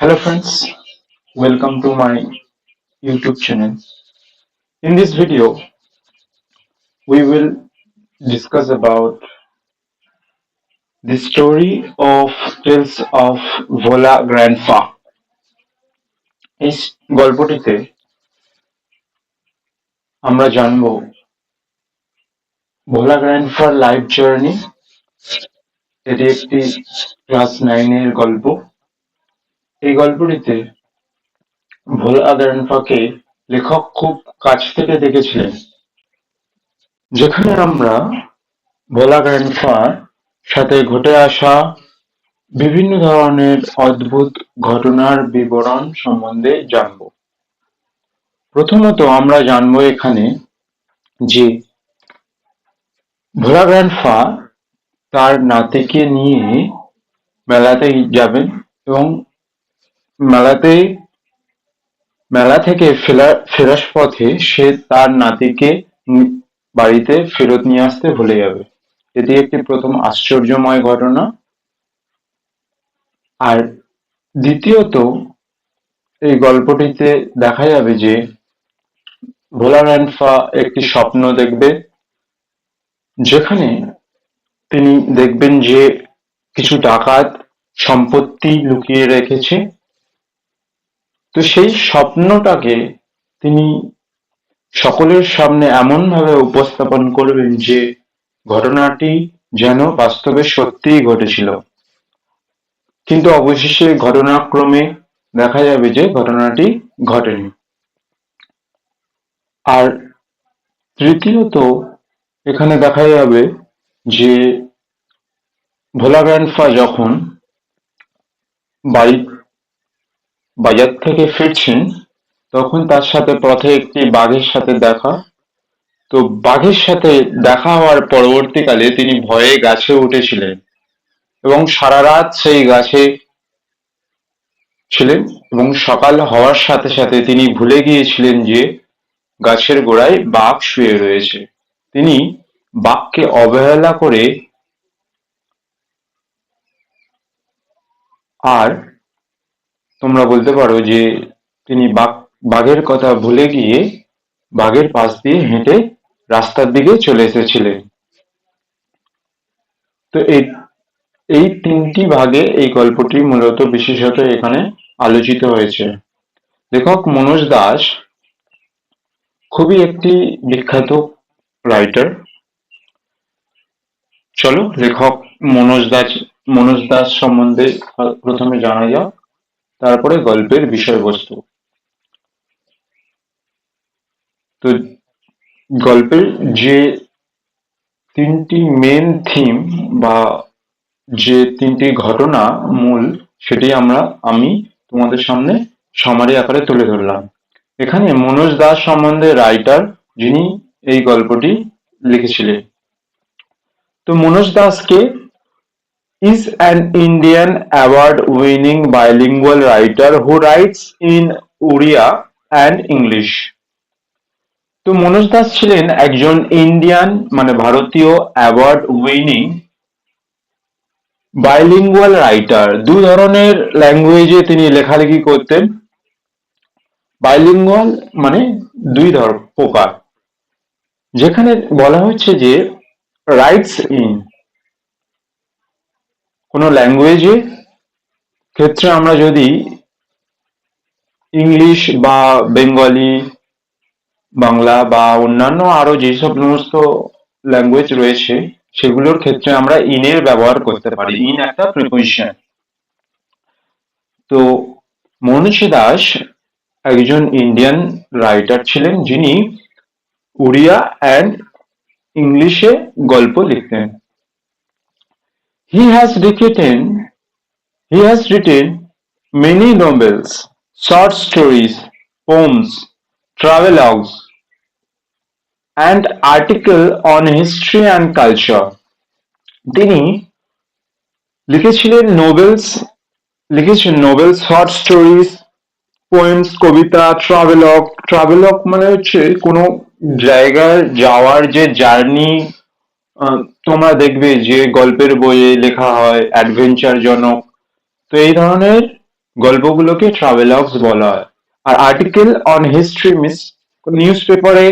Hello friends, welcome to my YouTube channel. In this video, we will discuss about the story of Tales of Vola Grandpa. এই গল্পটিতে আমরা জানব ভোলা গ্র্যান্ডফার life journey এটি একটি class নাইনের গল্প এই গল্পটিতে ভোলা গ্র্যান্ডফাকে লেখক খুব কাছ থেকে দেখেছিলেন, যেখানে আমরা ভোলা গ্র্যান্ডফার সাথে ঘটে আসা বিভিন্ন ধরনের অদ্ভুত ঘটনার বিবরণ সম্বন্ধে জানব। প্রথমত আমরা জানব এখানে যে ভোলা গ্র্যান্ডফা তার নাতিকে নিয়ে মেলাতে যাবেন এবং মেলা থেকে ফেরা, ফেরার পথে সে তার নাতিকে বাড়িতে ফেরত নিয়ে আসতে ভুলে যাবে। এটি একটি প্রথম আশ্চর্যময় ঘটনা। আর দ্বিতীয়ত, এই গল্পটিতে দেখা যাবে যে ভোলা গ্র্যান্ডফা একটি স্বপ্ন দেখবে, যেখানে তিনি দেখবেন যে কিছু ডাকাত সম্পত্তি লুকিয়ে রেখেছে। তো সেই স্বপ্নটাকে তিনি সকলের সামনে এমন ভাবে উপস্থাপন করবেন যে ঘটনাটি যেন বাস্তবে সত্যিই ঘটেছিল। কিন্তু অবশেষে ঘটনাক্রমে দেখা যাবে যে ঘটনাটি ঘটেনি। আর তৃতীয়ত এখানে দেখা যাবে যে ভোলা গ্র্যান্ডফা যখন বাড়ি বাজার থেকে ফিরছেন, তখন তার সাথে পথে একটি বাঘের সাথে দেখা। তো বাঘের সাথে দেখা হওয়ার পরবর্তীকালে তিনি ভয়ে গাছে উঠেছিলেন এবং সারা রাত সেই গাছে ছিলেন এবং সকাল হওয়ার সাথে সাথে তিনি ভুলে গিয়েছিলেন যে গাছের গোড়ায় বাঘ শুয়ে রয়েছে। তিনি বাঘকে অবহেলা করে আর তোমরা বলতে পারো যে তিনি বাঘ, বাঘের কথা ভুলে গিয়ে বাঘের পাশ দিয়ে হেঁটে রাস্তার দিকে চলে এসেছিলেন। তো এই এই তিনটি ভাগে এই গল্পটি মূলত বিশেষত এখানে আলোচিত হয়েছে। লেখক মনোজ দাস খুবই একটি বিখ্যাত রাইটার চলো লেখক মনোজ দাস মনোজ দাস সম্বন্ধে প্রথমে জানা যাক। তারপরে গল্পের বিষয়বস্তু। তো গল্পের যে তিনটি মেন থিম বা যে তিনটি ঘটনা মূল, সেটি আমরা, আমি তোমাদের সামনে সমারি আকারে তুলে ধরলাম। এখানে মনোজ দাস সম্বন্ধে রাইটার যিনি এই গল্পটি লিখেছিলেন। তো মনোজ দাসকে is an Indian award-winning bilingual writer who writes in Oriya and English. তো মনোজ দাস ছিলেন একজন ইন্ডিয়ান মানে ভারতীয় অ্যাওয়ার্ড উইনিং বাইলিঙ্গুয়াল রাইটার দু ধরনের ল্যাঙ্গুয়েজে তিনি লেখালেখি করতেন। বাইলিঙ্গুয়াল মানে দুই ধর প্রকার। যেখানে বলা হচ্ছে যে রাইটস ইন কোনো ল্যাঙ্গুয়েজে ক্ষেত্রে আমরা যদি ইংলিশ বা বেঙ্গলি বাংলা বা অন্যান্য আরও যেসব সমস্ত ল্যাঙ্গুয়েজ রয়েছে সেগুলোর ক্ষেত্রে আমরা ইনের ব্যবহার করতে পারি। ইন একটা প্রিপোজিশন তো মনীষী দাস একজন ইন্ডিয়ান রাইটার ছিলেন যিনি উড়িয়া অ্যান্ড ইংলিশে গল্প লিখতেন। he has written he has written many novels short stories poems travelogues and article on history and culture তিনি লিখেছিলেন নোবেলস লিখেছেন নোবেলস শর্ট স্টোরিজ পোয়েমস কবিতা ট্রাভেলগ ট্রাভেলগ মানে হচ্ছে কোনো জায়গায় যাওয়ার যে জার্নি তোমরা দেখবে যে গল্পের বইয়ে লেখা হয় অ্যাডভেঞ্চার জনক তো এই ধরনের গল্পগুলোকে ট্রাভেলগস বলা হয়। আর আর্টিকেল অন হিস্ট্রি মিস নিউজ পেপারে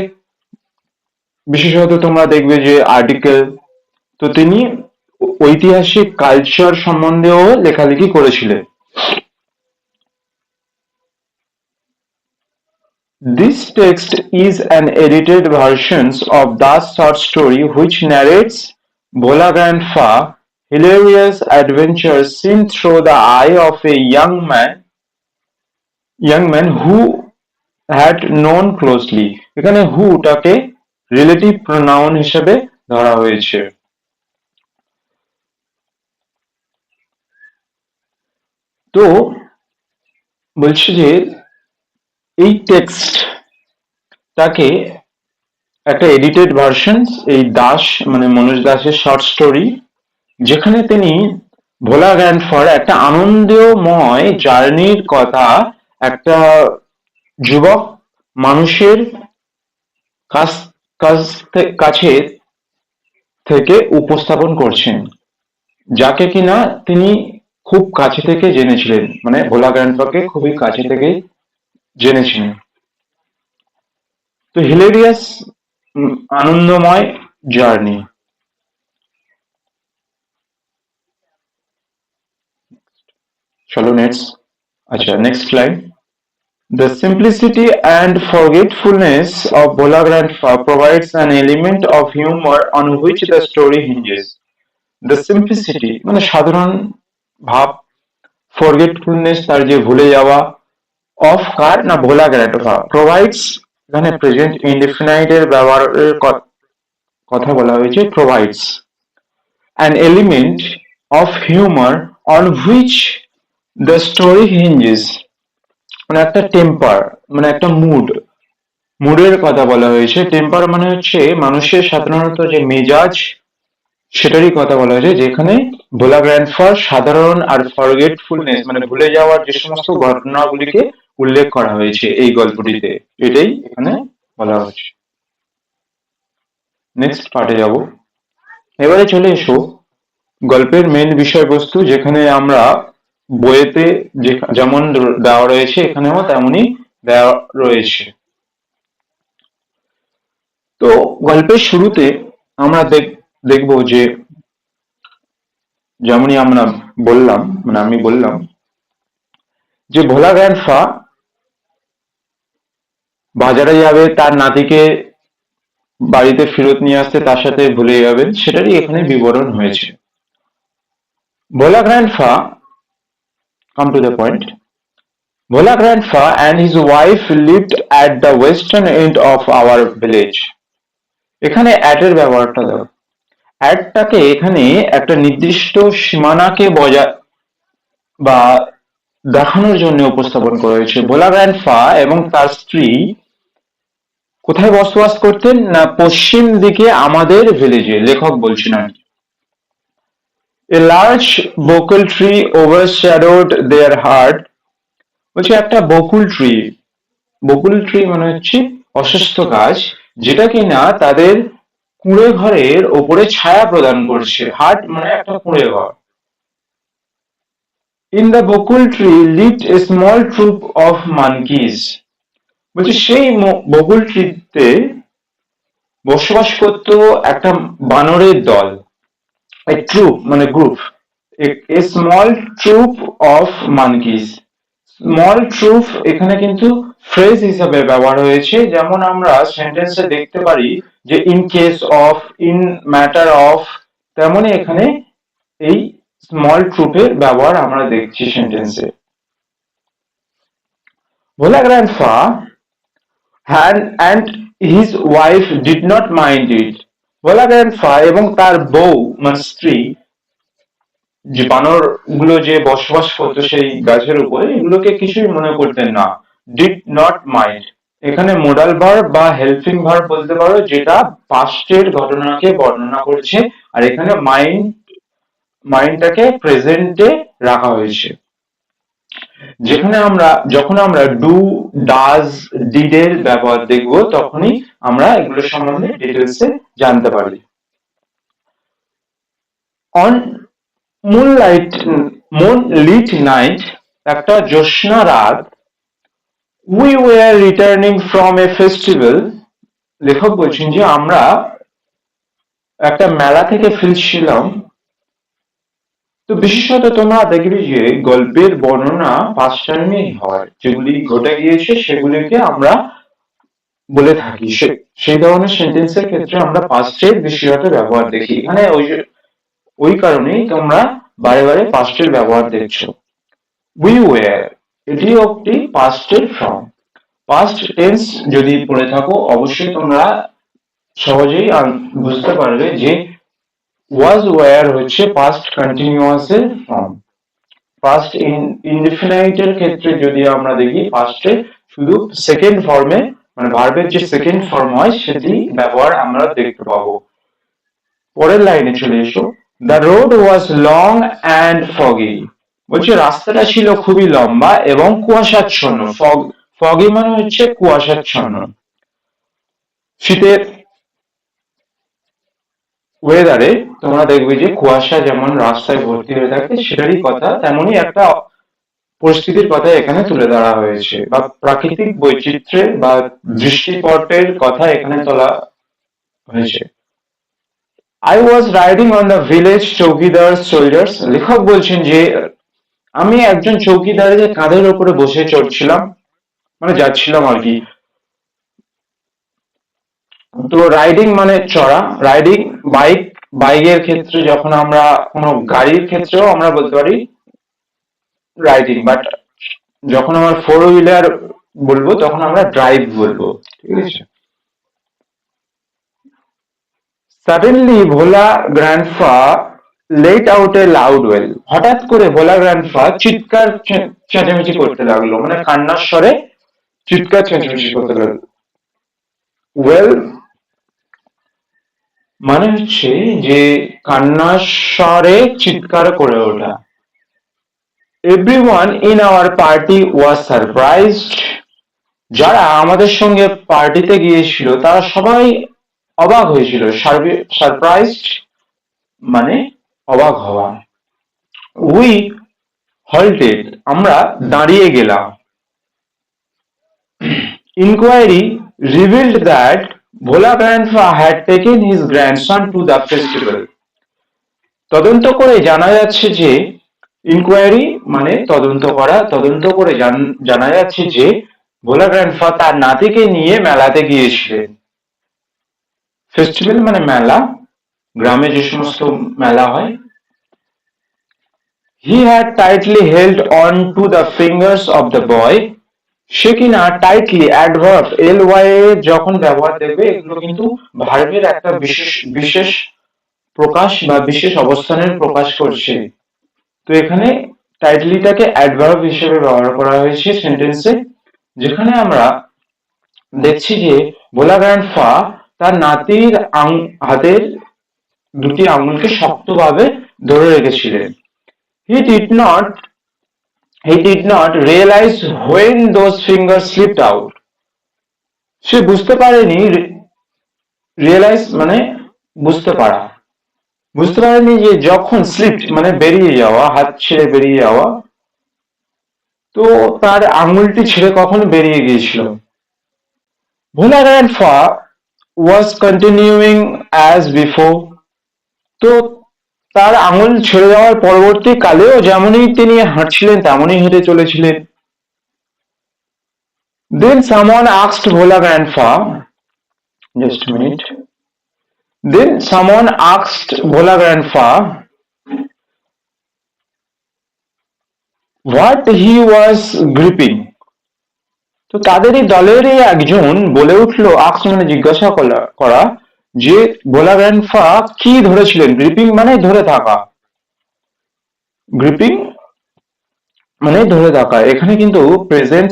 বিশেষত তোমরা দেখবে যে আর্টিকেল তো তিনি ঐতিহাসিক কালচার সম্বন্ধেও লেখালেখি করেছিলেন। This text is an edited version of the short story which narrates Bhola Grandpa hilarious adventures seen through the eye of a young man young man who had known closely এখানে who টাকে relative pronoun হিসেবে ধরা হয়েছে তো বলছি যে এই text তাকে একটা এডিটেড ভার্সন এই দাস মানে মনোজ দাসের শর্ট স্টোরি যেখানে তিনি ভোলা গ্র্যান্ডফার একটা আনন্দময় জার্নির কথা একটা যুবক মানুষের কাছ, কাছে থেকে উপস্থাপন করছেন, যাকে কিনা তিনি খুব কাছে থেকে জেনেছিলেন মানে ভোলা গ্র্যান্ডপাকে খুবই কাছে থেকে জেনেছিলেন তো হিলেরিয়াস আনন্দময় জার্নি চলো নেক্সট আচ্ছা next line The simplicity and forgetfulness of Bola Grandpa provides an element of humor on which the story hinges. The simplicity মানে সাধারণ ভাব ফরগেটফুলনেস তার যে ভুলে যাওয়া অফ কার না ভোলা গ্র্যান্ডপা প্রোভাইডস এখানে প্রেজেন্ট ইনডিফিনাইট এর ব্যবহারের কথা বলা হয়েছে provides an element of humour on which the story hinges মানে একটা টেম্পার মানে একটা মুড মুডের কথা বলা হয়েছে। টেম্পার মানে হচ্ছে মানুষের সাধারণত যে মেজাজ সেটারই কথা বলা হয়েছে যেখানে ভোলা গ্র্যান্ডফার সাধারণ আর ফরগেটফুলনেস মানে ভুলে যাওয়ার যে সমস্ত ঘটনাগুলিকে উল্লেখ করা হয়েছে এই গল্পটিতে। এটাই এখানে বলা হয়েছে। নেক্সট পার্টে যাব। এবারে চলে এসো গল্পের মেন বিষয়বস্তু যেখানে আমরা বইয়েতে যেমন দেওয়া রয়েছে, এখানেও তেমনই দেওয়া রয়েছে। তো গল্পের শুরুতে আমরা দেখব যে যেমনই আমরা বললাম মানে আমি বললাম যে ভোলা গ্র্যান্ডফা বাজারে যাবে, তার নাতিকে বাড়িতে ফেরত নিয়ে আসতে, তার সাথে ভুলে যাবেন সেটারই এখানে বিবরণ হয়েছে। ভোলা গ্র্যান্ডফা come to the point. Vola grandpa and his wife lived at the western end of our village. এখানে at এর ব্যবহারটা দাও অ্যাডটাকে এখানে একটা নির্দিষ্ট সীমানাকে বজায় বা দেখানোর জন্য উপস্থাপন করা হয়েছে। ভোলা গ্র্যান্ডফা এবং তার স্ত্রী কোথায় বসবাস করতেন না পশ্চিম দিকে আমাদের ভিলেজে লেখক বলছেন আর a large bakul tree overshadowed their hut বলছে, একটা বকুল ট্রি বকুল ট্রি মানে হচ্ছে অসুস্থ গাছ, যেটা কিনা তাদের কুঁড়ে ঘরের ওপরে ছায়া প্রদান করছে। হাট মানে একটা কুঁড়ে ঘর। In the bakul tree lived a small troop of monkeys বলছে সেই বকুল ট্রিতে বসবাস করত একটা বানরের দল ট্রুপ মানে group a small troop of monkeys small troop এখানে কিন্তু ফ্রেজ হিসাবে ব্যবহার হয়েছে, যেমন আমরা সেন্টেন্সে দেখতে পারি যে in case of in matter of তেমনই এখানে এই স্মল ট্রুপের ব্যবহার আমরা দেখছি সেন্টেন্সে Bhola grandpa hand and his wife did not mind it Bhola grandpa এবং তার বউ মানে স্ত্রী, যে বানরগুলো যে বসবাস করতো সেই গাছের উপরে, এগুলোকে কিছুই মনে করতেন না। ডিড নট মাইন্ড এখানে মোডাল ভার বা হেল্পিং ভার বলতে পারো, যেটা পাস্টের ঘটনাকে বর্ণনা করছে, আর এখানে মাইন্ড মাইন্ডটাকে প্রেজেন্টে রাখা হয়েছে। যেখানে আমরা, যখন আমরা ডু ডাজ ডিডের ব্যবহার দেখব, তখনই আমরা এগুলো সম্বন্ধে ডিটেলসে জানতে পারি on moonlight moon lit night একটা জ্যোৎস্না রাত we were returning from a festival লেখক বলছেন যে আমরা একটা মেলা থেকে ফিরছিলাম। তো বিশেষত তোমরা দেখবে যে গল্পের বর্ণনা পাঁচ টাইমেই হয়। যেগুলি ঘটে গিয়েছে, সেগুলিকে আমরা বলে থাকি। সেই ধরনের সেন্টেন্সের ক্ষেত্রে আমরা পাস্টের বিশেষত ব্যবহার দেখি। এখানে ওই ওই কারণেই তোমরা বারে বারে পাস্টের ব্যবহার দেখছ। উই ওয়ার এটি একটি পাস্টের ফর্ম পাস্ট টেন্স যদি পড়ে থাকো, অবশ্যই তোমরা সহজেই বুঝতে পারবে যে ওয়াজ ওয়ার হচ্ছে পাস্ট কন্টিনিউয়াস এর ফর্ম পাস্ট ইনডিফিনাইট এর ক্ষেত্রে যদি আমরা দেখি পাস্টে শুধু সেকেন্ড ফর্মে মানে ভার্বের যে সেকেন্ড ফর্ম হয়, সেটি ব্যবহার আমরা দেখতে পাবো। পরের লাইনে চলে এসো। The road was long and foggy বলছে, রাস্তাটা ছিল খুবই লম্বা এবং কুয়াশাচ্ছন্ন। ফগ ফগি মানে হচ্ছে কুয়াশাচ্ছন্ন। শীতের ওয়েদারে তোমরা দেখবে যে কুয়াশা যেমন রাস্তায় ভর্তি হয়ে থাকে, সেটারই কথা, তেমনই একটা পরিস্থিতির কথা এখানে তুলে ধরা হয়েছে। বা প্রাকৃতিক বৈচিত্র্যের বা দৃষ্টিপটের কথা এখানে তোলা হয়েছে। I was riding on the village chowkidar soldiers লেখক বলছেন যে, আমি একজন চৌকিদারের কাঁধের ওপরে বসে চড়ছিলাম মানে যাচ্ছিলাম আর কি। তো রাইডিং মানে চড়া। রাইডিং বাইক, বাইকের ক্ষেত্রে যখন আমরা কোনো গাড়ির ক্ষেত্রেও আমরা বলতে পারি রাইডিং বাট যখন আমার ফোর হুইলার বলব, তখন আমরা ড্রাইভ বলব, ঠিক আছে? Suddenly Bhola grandpa let out a loud wail হঠাৎ করে ভোলা গ্র্যান্ডফা চিৎকার চেঁচামেচি করতে লাগল মানে কান্নার স্বরে চিৎকার চেঁচামেচি করতে লাগল। ওয়েল মানে হচ্ছে যে কান্নার স্বরে চিৎকার করে ওঠা। Everyone in our party was surprised যারা আমাদের সঙ্গে পার্টিতে গিয়েছিল, তারা সবাই অবাক হয়েছিল। সারপ্রাইজড মানে অবাক হওয়া। উই হল্টেড আমরা দাঁড়িয়ে গেলাম। Inquiry revealed that Bhola grandpa had taken his grandson to the festival তদন্ত করে জানা যাচ্ছে যে ইনকোয়ারি মানে তদন্ত করা, তদন্ত করে জানা যাচ্ছে যে, ভোলা গ্র্যান্ডফা তার নাতিকে নিয়ে মেলাতে গিয়েছিলেন ফেস্টিভ্যাল মানে মেলা, গ্রামে যে সমস্ত মেলা হয়। He had tightly held on to the fingers of the boy সে কিনা টাইটলি অ্যাডভার্ব এল ওয়াই যখন ব্যবহার দেখবে, এগুলো কিন্তু ভার্বের একটা বিশেষ বিশেষ প্রকাশ বা বিশেষ অবস্থানের প্রকাশ করছে। তো এখানে টাইটলিটাকে অ্যাডভার্ব হিসেবে ব্যবহার করা হয়েছে সেন্টেন্সে যেখানে আমরা দেখছি যে ভোলা গ্র্যান্ডফা তার নাতির আং- হাতের দুটি আঙুলকে শক্তভাবে ধরে রেখেছিলেন। He did not he did not realize when those finger slipped out সে বুঝতে পারেনি রিয়েলাইজ মানে বুঝতে পারা। বুঝতে পারেনি যে যখন স্লিপ মানে বেরিয়ে যাওয়া, হাত ছেড়ে বেরিয়ে যাওয়া, তো তার আঙুলটি ছেড়ে কখন বেরিয়ে গিয়েছিল। Bhola grandpa was continuing as before তো তার আঙুল ছেড়ে যাওয়ার পরবর্তী কালেও যেমনই তিনি হাঁটছিলেন, তেমনই হেঁটে চলেছিলেন। Then someone asked Bhola grandpa just minute then someone asked Bhola grandpa what he was gripping তো তাদেরই দলেরই একজন বলে উঠল আক্স মানে জিজ্ঞাসা করা যে ভোলা গ্র্যান্ডফা কি ধরেছিলেন? গ্রিপিং মানে ধরে থাকা। গ্রিপিং মানে ধরে থাকা। এখানে কিন্তু প্রেজেন্ট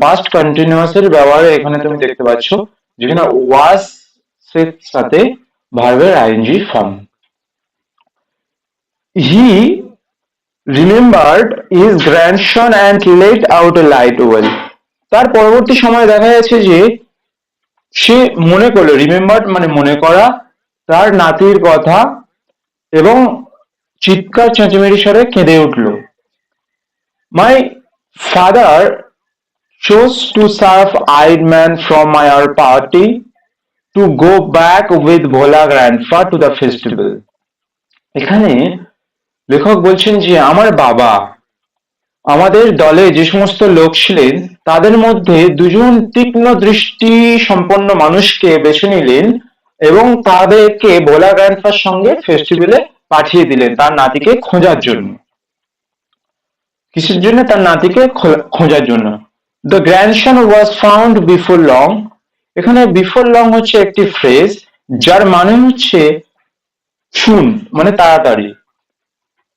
পাস্ট কন্টিনিউয়াস এর ব্যবহারে এখানে তুমি দেখতে পাচ্ছ যেখানে এর সাথে ভার্বের ING form he remembered his grandson and let out a light wail তার পরবর্তী সময় দেখা যাচ্ছে যে সে মনে করল রিমেম্বার মানে মনে করা, তার নাতির কথা এবং চিৎকার চাঁচিমেরি সরে কেঁদে উঠল। My father chose to serve aid man from my our party to go back with Bhola grandfather to the festival এখানে লেখক বলছেন যে, আমার বাবা আমাদের দলে যে সমস্ত লোক ছিলেন, তাদের মধ্যে দুজন তীক্ষ্ণ দৃষ্টি সম্পন্ন মানুষকে বেছে নিলেন এবং তাদেরকে ভোলা গ্র্যান্ডফার সঙ্গে ফেস্টিভ্যালে পাঠিয়ে দিলেন তার নাতিকে খোঁজার জন্য। কিসের জন্য? তার নাতিকে খোঁজার জন্য। The grandson was found before long এখানে বিফোর লং হচ্ছে একটি ফ্রেজ যার মানে হচ্ছে শুন মানে তাড়াতাড়ি।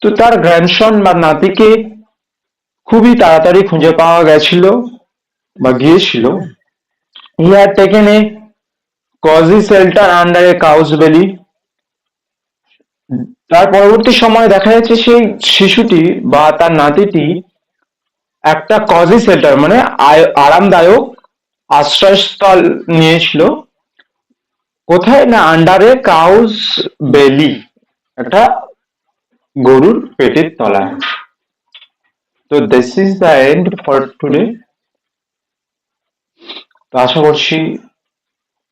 তো তার গ্র্যান্ডসন বা নাতিকে খুবই তাড়াতাড়ি খুঁজে পাওয়া গেছিল বা গিয়েছিল। He had taken a cosy under a cow's belly তার পরবর্তী সময় দেখা যাচ্ছে সেই শিশুটি বা তার নাতিটি একটা কজি শেল্টার মানে আরামদায়ক আশ্রয়স্থল নিয়েছিল। কোথায় না আন্ডারে কাউস বেলি একটা গরুর পেটের তলায়। তো this is the end for today তো আশা করছি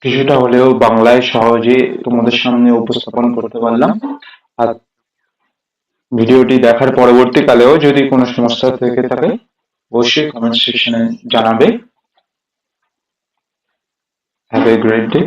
কিছুটা হলেও বাংলায় সহজে তোমাদের সামনে উপস্থাপন করতে পারলাম। আর ভিডিওটি দেখার পরবর্তীকালেও যদি কোনো সমস্যা থেকে থাকে, অবশ্যই কমেন্ট সেকশনে জানাবে। Have a great day